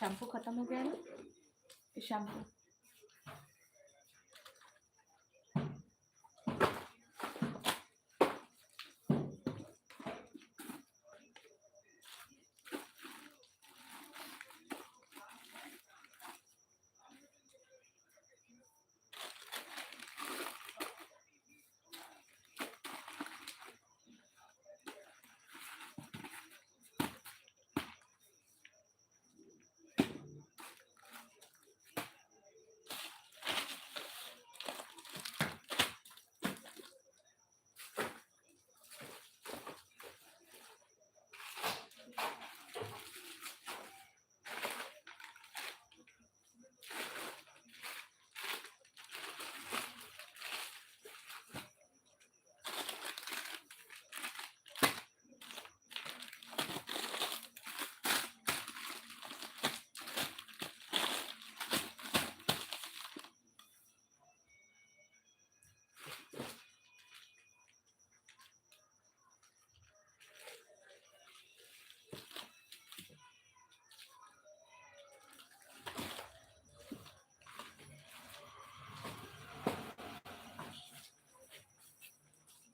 Shampoo खत्म हो गया ना? शैम्पू.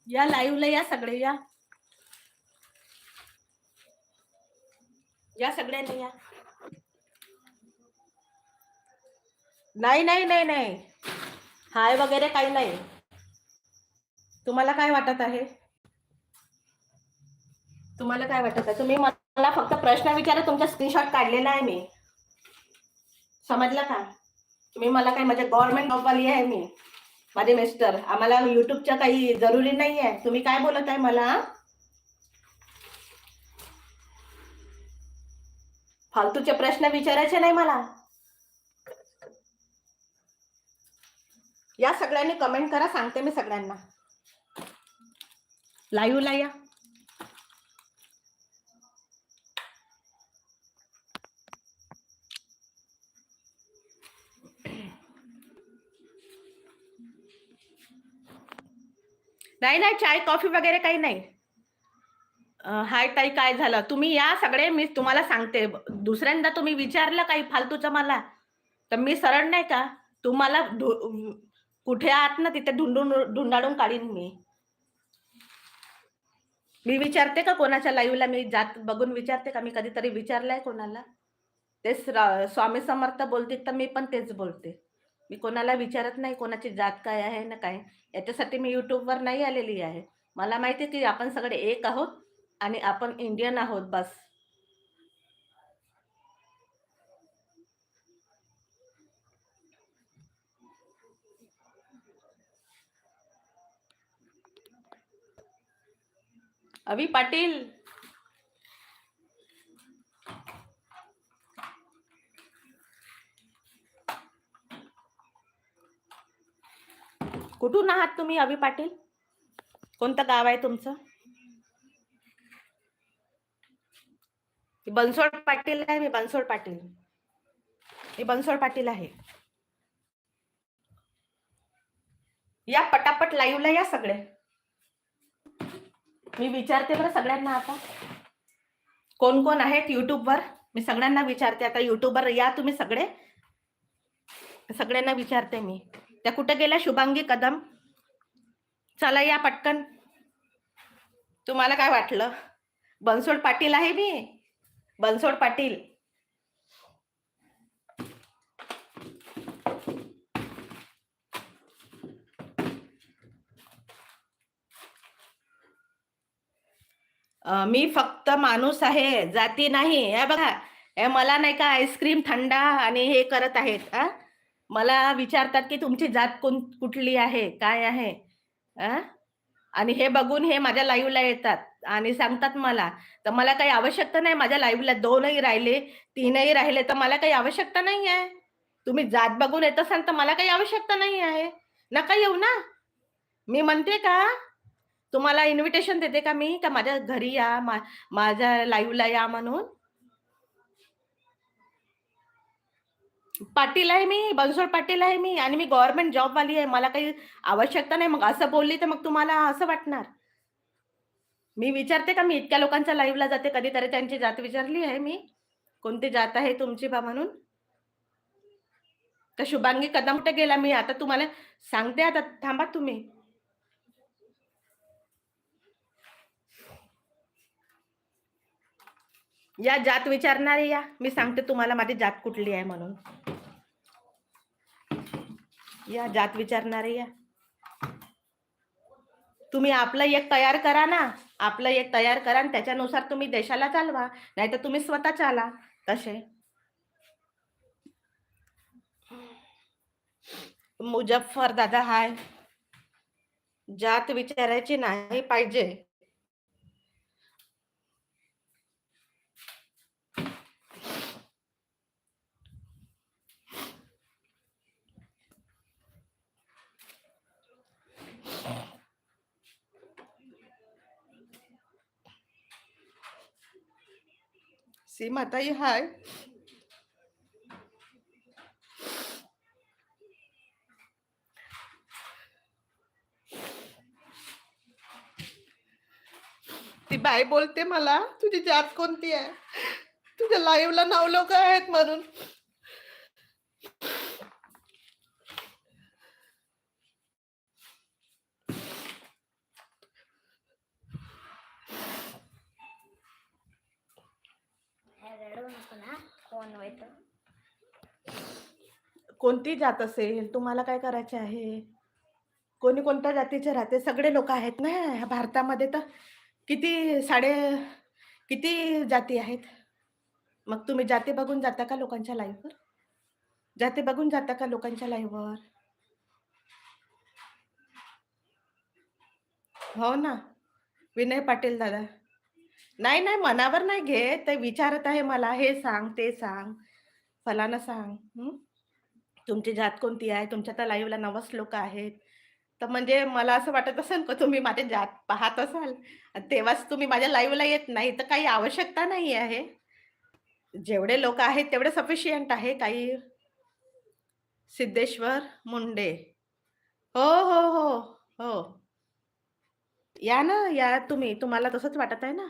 या लाईव्हला या सगळे या. या सगळ्यांनी या. नाही नाही नाही नाही. हाय वगैरे काही नाही. तुम्हाला काय वाटत आहे? तुम्हाला काय वाटत आहे? तुम्ही मला फक्त प्रश्न विचारा तुमचा स्क्रीनशॉट काढलेला आहे मी. समजलं का? तुम्ही मला काय म्हणजे गव्हर्नमेंट जॉबवाली आहे मी. माझे मिस्टर आम्हाला युट्यूबच्या काही जरुरी नाही आहे तुम्ही काय बोलत आहे मला? फालतूचे प्रश्न विचारायचे नाही मला. या सगळ्यांनी कमेंट करा सांगते मी सगळ्यांना. लाईव्हला या नाही नाही चाय कॉफी वगैरे काही नाही. हाय ताई काय झालं? तुम्ही या सगळे मी तुम्हाला सांगते. दुसऱ्यांदा तुम्ही विचारलं काही फालतूचं मला तर मी सरळ नाही का तुम्हाला कुठे आहात ना तिथे धुंडून ढुंढाडून काढीन मी. मी विचारते का कोणाच्या लाईव्हला मी जात बघून विचारते का? मी कधीतरी विचारलंय कोणाला? तेच स्वामी समर्थ बोलतील तर मी पण तेच बोलते. मी कोणाला विचारत नाही कोणाची जात काय आहे ना काय. याच्यासाठी मी यूट्यूबवर नाही आलेली आहे. मला माहिती आहे की आपण सगळे एक आहोत आणि आपण इंडियन आहोत बस. अभि पाटील कुठून आहात तुम्ही अभि पाटील? कोणतं गाव आहे तुमचं? बनसोड पाटील आहे मी बनसोड पाटील. मी बनसोड पाटील आहे. या पटापट लाईव्हला या सगळे. मी विचारते बरं सगळ्यांना आता. कोण कोण आहेत युट्यूबवर? मी सगळ्यांना विचारते आता युट्यूबवर या तुम्ही सगळे. सगळ्यांना विचारते मी. त्या कुठं गेल्या? शुभांगी कदम. चला या पटकन. तुम्हाला काय वाटलं? बनसोड पाटील आहे मी. बनसोड पाटील. मी फक्त माणूस आहे जाती नाही. हे बघा हे मला नाही का आईस्क्रीम थंडा आणि हे करत आहेत हा मला विचारतात की तुमची जात कोण कुठली आहे? काय आहे? आणि हे बघून हे माझ्या लाईव्हला येतात आणि सांगतात मला तर मला काही आवश्यकता नाही माझ्या लाईव्हला दोनही राहिले तीनही राहिले तर मला काही आवश्यकता नाही आहे तुम्ही जात बघून येत असाल तर मला काही आवश्यकता नाही आहे नका येऊ ना. मी म्हणते का? तुम्हाला इन्व्हिटेशन देते का मी? का माझ्या घरी या मा, माझ्या लाईव्हला या म्हणून? पाटील आहे मी बनसोड पाटील आहे मी आणि मी गव्हर्नमेंट जॉबवाली आहे. मला काही आवश्यकता नाही. मग असं बोलली तर मग तुम्हाला असं वाटणार? मी विचारते का? मी इतक्या लोकांच्या लाईव्हला जाते. कधीतरी त्यांची जात विचारली आहे मी. कोणती जात आहे तुमची बा म्हणून? तर शुभांगी कदम कुठे गेला? मी आता तुम्हाला सांगते. आता थांबा तुम्ही. या जात विचारणारे या. मी सांगते तुम्हाला माझी जात कुठली आहे म्हणून. या जात विचारणारे या. तुम्ही आपलं एक तयार करा ना. आपलं एक तयार करा आणि त्याच्यानुसार तुम्ही देशाला चालवा. नाही तर तुम्ही स्वतः चाला. तसे. मुजफ्फर दादा हाय. जात विचारायची नाही पाहिजे. सीमाताई हाय ती बाई बोलते मला तुझी जात कोणती आहे? तुझ्या लाईव्हला नावलोक आहेत म्हणून रडू नको ना फोन होतं कोणती जात असेल? तुम्हाला काय करायचे आहे? कोणी कोणत्या जातीचे राहते? सगळे लोक आहेत ना ह्या भारतामध्ये तर. किती साडे किती जाती आहेत? मग तुम्ही जाती बघून जाता का लोकांच्या लाईव्हवर जाती बघून जाता का लोकांच्या लाईव्हवर हो ना. विनय पाटील दादा. नाही नाही मनावर नाही घे ते विचारत आहे मला. हे सांग ते सांग. फलानं सांग. तुमची जात कोणती आहे? तुमच्या तर लाईव्हला नवस लोक आहेत. तर म्हणजे मला असं वाटत असेल का तुम्ही माझे जात पाहत असाल? तेव्हाच तुम्ही माझ्या लाईव्हला येत नाही तर काही आवश्यकता नाही आहे. जेवढे लोक आहेत तेवढे सफिशियंट आहे काही. सिद्धेश्वर मुंडे. हो हो हो हो. या ना या तुम्ही. तुम्हाला तसंच वाटत आहे ना?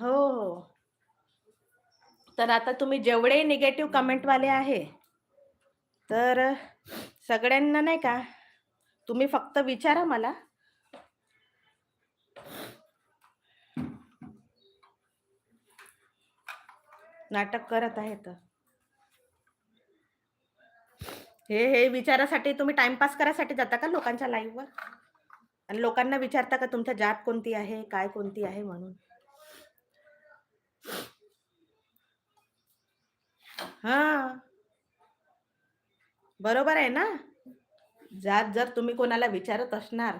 हो हो. तर आता तुम्ही जेवढे निगेटिव्ह कमेंटवाले आहे तर सगळ्यांना नाही का तुम्ही फक्त विचारा मला. नाटक करत आहेत. हे हे विचारासाठी तुम्ही टाइमपास करायसाठी जाता का लोकांच्या लाईव्हवर आणि लोकांना विचारता का तुमच्या जात कोणती आहे काय कोणती आहे म्हणून? हा. बरोबर आहे ना? जात जर तुम्ही कोणाला विचारत असणार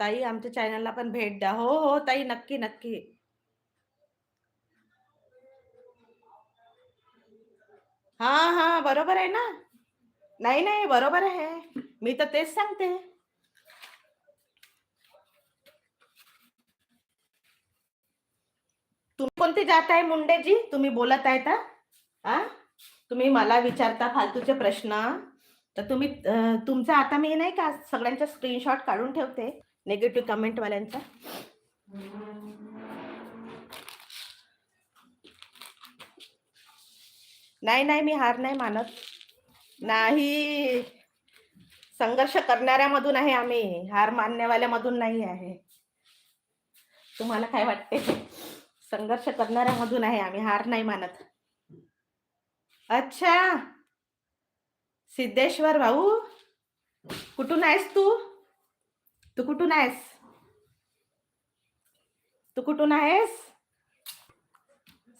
ताई आमच्या चॅनलला पण भेट द्या. हो हो ताई नक्की नक्की. हा हा बरोबर आहे ना? नाही नाही बरोबर आहे. मी तर तेच सांगते. तुम्ही कोणती जात आहे मुंडेजी? तुम्ही बोलत आहे का? आ तुम्ही मला विचारता फालतूचे प्रश्न. तर तुम्ही तुमचा आता मी नाही का सगळ्यांचा स्क्रीनशॉट काढून ठेवते निगेटिव्ह कमेंटवाल्यांचा नाही नाही मी हार नाही मानत. नाही. संघर्ष करणाऱ्यामधून आहे आम्ही. हार मानण्यावाल्यामधून नाही आहे. तुम्हाला काय वाटते? संघर्ष करणाऱ्यामधून आहे आम्ही. हार नाही मानत. अच्छा. सिद्धेश्वर भाऊ कुठून आहेस तू? तू कुठून आहेस? तू कुठून आहेस?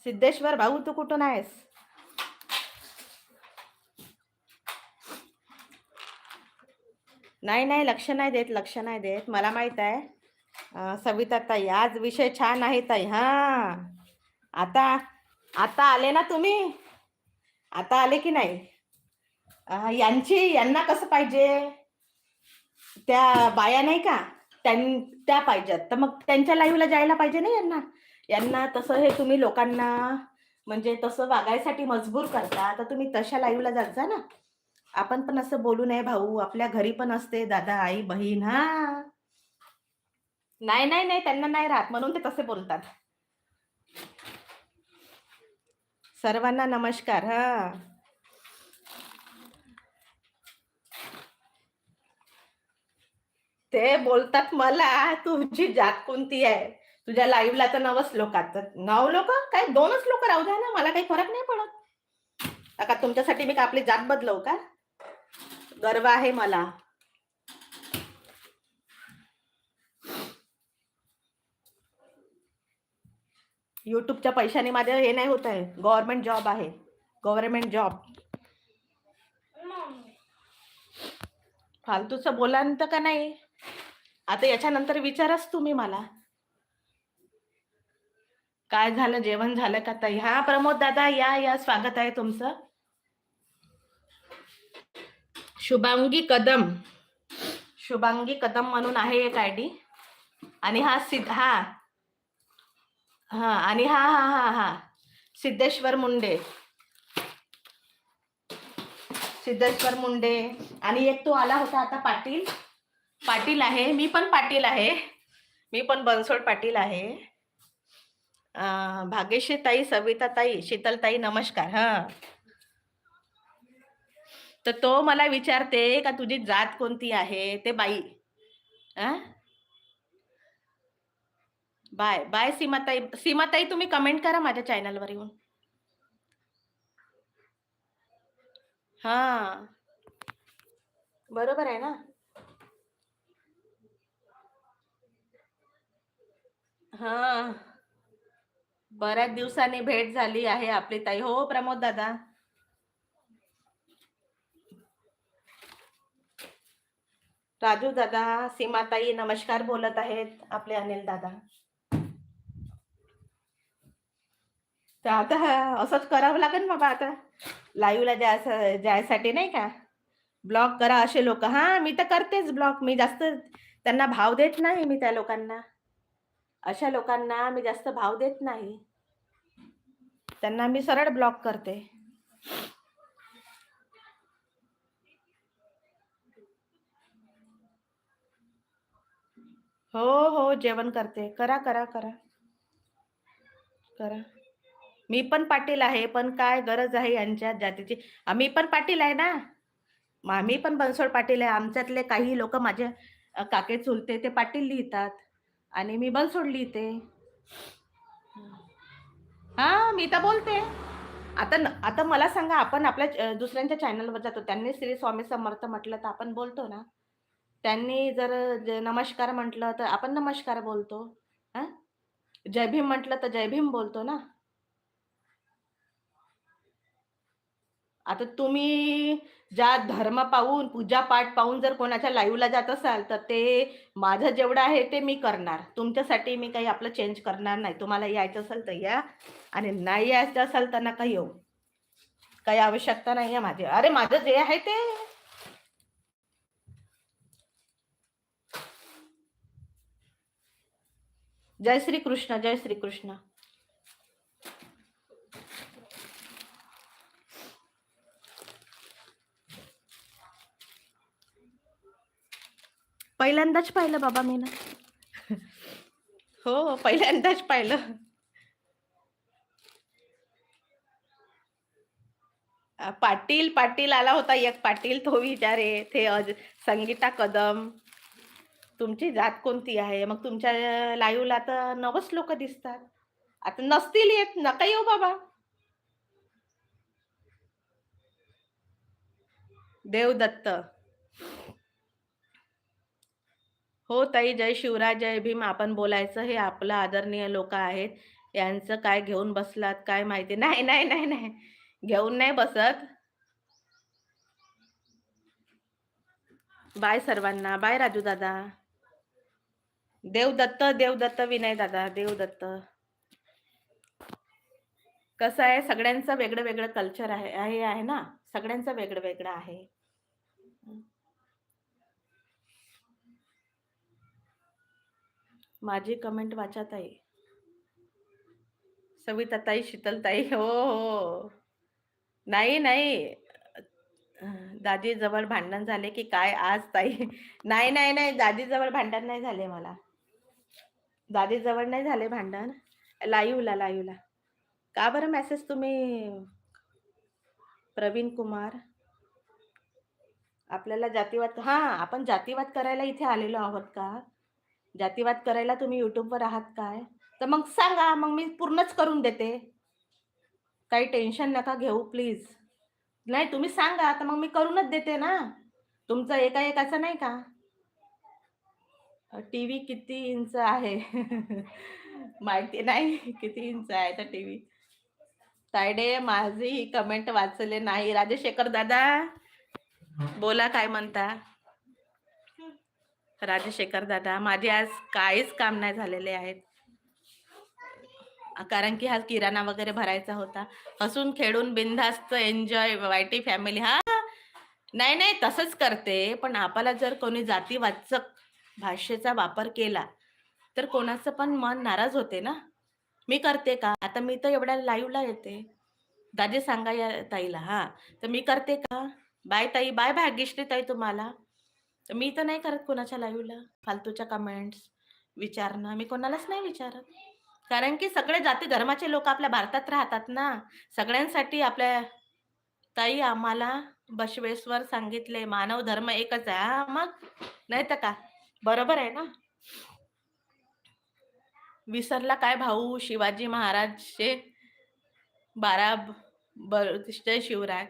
सिद्धेश्वर भाऊ तू कुठून आहेस? नाही नाही लक्ष नाही देत लक्ष नाही देत. मला माहीत आहे. सविता ताई आज विषय छान आहे ताई. हा. आता आता आले ना तुम्ही? आता आले की नाही? यांची यांना कसं पाहिजे? त्या बाया नाही का? त्यां त्या पाहिजेत. तर मग त्यांच्या लाईव्हला जायला पाहिजे ना यांना? यांना तसं हे तुम्ही लोकांना म्हणजे तसं वागायसाठी मजबूर करता तर तुम्ही तशा लाईव्हला जात जा ना. आपण पण असं बोलू नये भाऊ. आपल्या घरी पण असते दादा आई बहीण हा. नाही नाही नाही. त्यांना नाही राहत. म्हणून ते तसे बोलतात. सर्वांना नमस्कार हा. ते बोलतात मला तुमची जात कोणती आहे? तुझ्या लाईव्हला तर नवच लोक तर नऊ लोक? काय दोनच लोक राहू द्या ना मला काही फरक नाही पडत. का तुमच्यासाठी मी का आपली जात बदलव का? गर्व आहे मला. युट्यूबच्या पैशाने माझं हे नाही होत आहे. गव्हर्नमेंट जॉब आहे. गव्हर्नमेंट जॉब फालतूचं बोलांत का नाही? आता याच्यानंतर विचाराच तुम्ही मला. काय झालं? जेवण झालं का? ताई? हा प्रमोद दादा या या. स्वागत आहे तुमचं. शुभांगी कदम. शुभांगी कदम म्हणून आहे एक आय डी. आणि हा सिद्ध हा. हा आणि हा हा हा हा. सिद्धेश्वर मुंडे. सिद्धेश्वर मुंडे. आणि एक तो आला होता आता पाटील. पाटील आहे. मी पण पाटील आहे. मी पण बनसोड पाटील आहे. भाग्यश्री ताई सविता ताई शीतल ताई नमस्कार हा. तर तो मला विचारते का तुझी जात कोणती आहे? ते बाई. अं? बाय बाय सीमाताई. सीमाताई तुम्ही कमेंट करा माझ्या चॅनलवर येऊन. हा. बरोबर आहे ना? हा. बऱ्याच दिवसांनी भेट झाली आहे आपली ताई. हो प्रमोद दादा. राजू दादा सीमाताई नमस्कार बोलत आहेत आपले अनिल दादा. तर आता असंच करावं लागेल बाबा आता. लाईव्हला जायचं जायसाठी नाही का? ब्लॉक करा असे लोक. हा मी तर करतेच ब्लॉक मी जास्त त्यांना भाव देत नाही मी त्या लोकांना. अशा लोकांना मी जास्त भाव देत नाही. त्यांना मी सरळ ब्लॉक करते. हो हो जेवण करते. करा करा करा. करा. मी पण पाटील आहे पण काय गरज आहे यांच्या जातीची? मी पण पाटील आहे ना? मी आम्ही पण बनसोड पाटील आहे. आमच्यातले काही लोक माझे काके चुलते ते पाटील लिहितात आणि मी बनसोड लिहिते. हा मी तर बोलते. आता न- आता मला सांगा आपण आपल्या दुसऱ्यांच्या चॅनलवर जातो. त्यांनी श्री स्वामी समर्थ म्हटलं तर आपण बोलतो ना? त्यांनी जर ज- नमस्कार म्हटलं तर आपण नमस्कार बोलतो. हा जय भीम म्हटलं तर जय भीम बोलतो ना? आता तुम्ही ज्या धर्म पाहून पूजा पाठ पाहून जर कोणाच्या लाईव्हला जात असाल तर ते माझं जेवढं आहे ते मी करणार. तुमच्यासाठी मी काही आपलं चेंज करणार नाही. तुम्हाला यायचं असेल तर या. आणि नाही यायचं असेल तर नका येऊ. काही आवश्यकता नाही आहे माझी. अरे माझं जे आहे ते. जय श्री कृष्ण जय श्री कृष्ण पहिल्यांदाच पाहिलं बाबा मी ना. हो पहिल्यांदाच पाहिलं. पाटील पाटील आला होता एक. पाटील तो विचारे ते अज संगीता कदम तुमची जात कोणती आहे? मग तुमच्या लाईव्हला तर नवच लोक दिसतात. आता नसतील येत नका येऊ बाबा. देवदत्त. हो ताई जय शिवराज जय भीम. आपण बोलायचं हे आपलं आदरणीय लोक आहेत. यांचं काय घेऊन बसलात काय माहिती? नाही नाही नाही नाही. घेऊन नाही बसत. बाय सर्वांना. बाय राजू दादा. देवदत्त देवदत्त विनय दादा. देवदत्त. कसं आहे? सगळ्यांचं वेगळं वेगळं कल्चर आहे आहे आहे ना? सगळ्यांचं वेगळं वेगळं आहे. माझी कमेंट वाचा ताई. सविता ताई शीतल ताई हो हो. नाही नाही. अं, दादी जवळ भांडण झाले की काय आज ताई? नाही नाही नाही. दादी जवळ भांडण नाही झाले मला. दादी जवळ नाही झाले भांडण. लाईवला लाईवला. का बरं मेसेज तुम्ही? प्रवीण कुमार. आपल्याला जातीवाद हां आपण जातीवाद करायला इथे आलेलो आहोत का? जातीवाद करायला तुम्ही युट्यूबवर आहात काय? तर मग सांगा मग मी पूर्णच करून देते. काही टेन्शन नका घेऊ प्लीज नाही तुम्ही सांगा तर मग मी करूनच देते ना. तुमचं एका एकाचं नाही का? टी व्ही किती इंच आहे? माहिती नाही किती इंच आहे तर टी व्ही तायडे माझी कमेंट वाचले नाही. राजशेखर दादा बोला काय म्हणता? राजशेखर दादा माझे आज काहीच काम नाही झालेले आहेत. कारण की हा किराणा वगैरे भरायचा होता. हसून खेळून बिनधास्त एन्जॉय वायटी फॅमिली हा. नाही नाही तसंच करते. पण आपल्याला जर कोणी जातीवाचक भाषेचा वापर केला तर कोणाचं पण मन नाराज होते ना? मी करते का? आता मी तर एवढ्या लाईव्हला येते. दादी सांगा या ताईला हा. तर मी करते का? बाय ताई बाय भाग्यश्री ताई तुम्हाला. तर मी तर नाही करत कोणाच्या लाईव्हला फालतूच्या कमेंट्स विचारणं. मी कोणालाच नाही विचारत. कारण की सगळे जाती धर्माचे लोक आपल्या भारतात राहतात ना. सगळ्यांसाठी आपल्या ताई आम्हाला बसवेश्वर सांगितले मानव धर्म एकच आहे. मग? नाही तर का? बरोबर आहे ना? विसरला काय भाऊ? शिवाजी महाराजचे बारा बर जय शिवराय.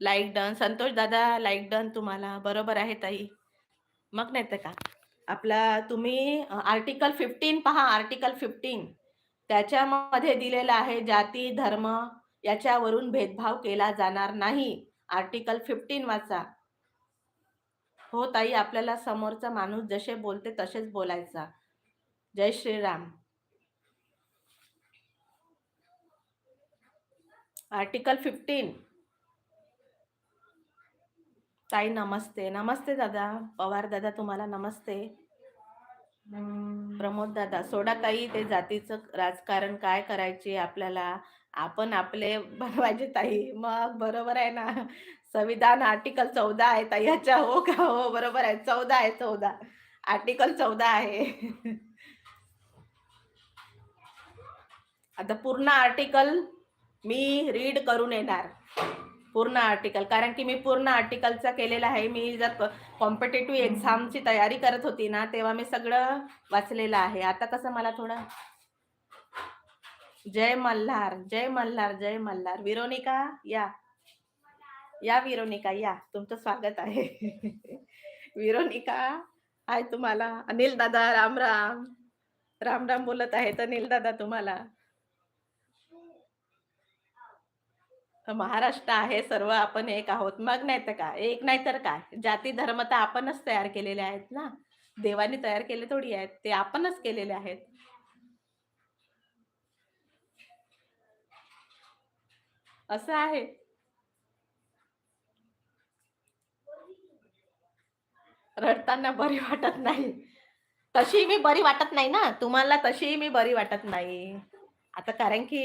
लाईक डन संतोष दादा लाईक डन तुम्हाला. बरोबर आहे ताई. मग नाही तर का? आपला तुम्ही आर्टिकल फिफ्टीन पहा आर्टिकल फिफ्टीन त्याच्यामध्ये दिलेलं आहे जाती धर्म याच्यावरून भेदभाव केला जाणार नाही. आर्टिकल फिफ्टीन वाचा. हो ताई आपल्याला समोरचा माणूस जसे बोलते तसेच बोलायचा. जय श्रीराम. आर्टिकल फिफ्टीन ताई नमस्ते. नमस्ते दादा. पवार दादा तुम्हाला नमस्ते. प्रमोद दादा सोडा ताई ते जातीचं राजकारण काय करायचे आपल्याला? आपण आपले बनवायचे ताई. मग बरोबर आहे ना. संविधान आर्टिकल चौदा आहे ताई अच्छा हो का? हो बरोबर आहे. चौदा आहे चौदा. आर्टिकल चौदा आहे. आता पूर्ण आर्टिकल मी रीड करून येणार. पूर्ण आर्टिकल कारण की मी पूर्ण आर्टिकलचा केलेला आहे. मी जर कॉम्पिटेटिव्ह एक्झामची तयारी करत होती ना तेव्हा मी सगळं वाचलेलं आहे. आता कसं मला थोडं? जय मल्हार जय मल्हार जय मल्हार. विरोनिका या. या विरोनिका या. तुमचं स्वागत आहे. विरोनिका आहे तुम्हाला. अनिल दादा राम राम. राम राम बोलत आहेत अनिल दादा तुम्हाला. महाराष्ट्र आहे सर्व आपण एक आहोत. मग नाही तर काय? एक नाही तर काय? जाती धर्म तर आपणच तयार केलेले आहेत ना? देवाने तयार केले थोडी आहेत ते आपणच केलेले आहेत. असं आहे. रडताना बरी वाटत नाही. तशी मी बरी वाटत नाही ना? तुम्हाला तशी मी बरी वाटत नाही. आता कारण की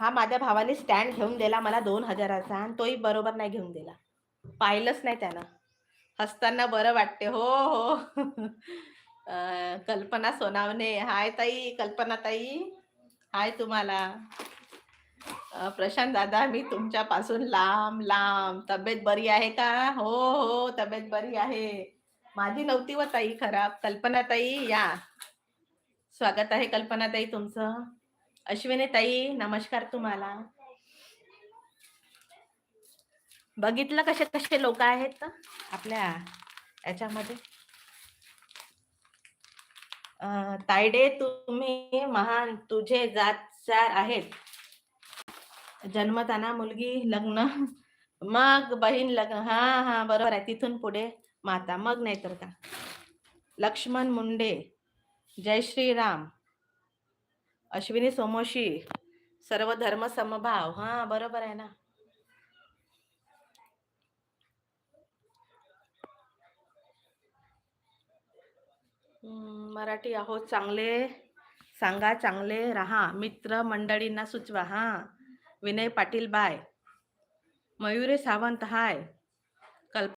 हा माझ्या भावाने स्टँड घेऊन दिला मला दोन हजाराचा आणि तोही बरोबर नाही घेऊन दिला. पाहिलंच नाही त्यानं. हसताना बरं वाटते. हो हो. कल्पना सोनावणे. हाय ताई कल्पना ताई. हाय तुम्हाला. प्रशांत दादा मी तुमच्यापासून लांब लांब. तब्येत बरी आहे का? हो हो तब्येत बरी आहे. माझी नव्हती व ताई खराब. कल्पना ताई या. स्वागत आहे कल्पना ताई तुमचं. अश्विनी ताई नमस्कार तुम्हाला. बघितलं कसे कसे लोक आहेत आपल्या याच्यामध्ये? तायडे तुम्ही महान तुझे जात चार आहेत. जन्मताना मुलगी लग्न मग बहीण लग्न. हा हा बरोबर आहे. तिथून पुढे माता मग नाही तर का? लक्ष्मण मुंडे जय श्रीराम. अश्विनी सोमोशी सर्व धर्म समभाव. हा बरोबर आहे ना? मराठी आहोत चांगले. सांगा चांगले राहा. मित्र मंडळींना सुचवा. हा. विनय पाटील बाय. मयुरी सावंत हाय.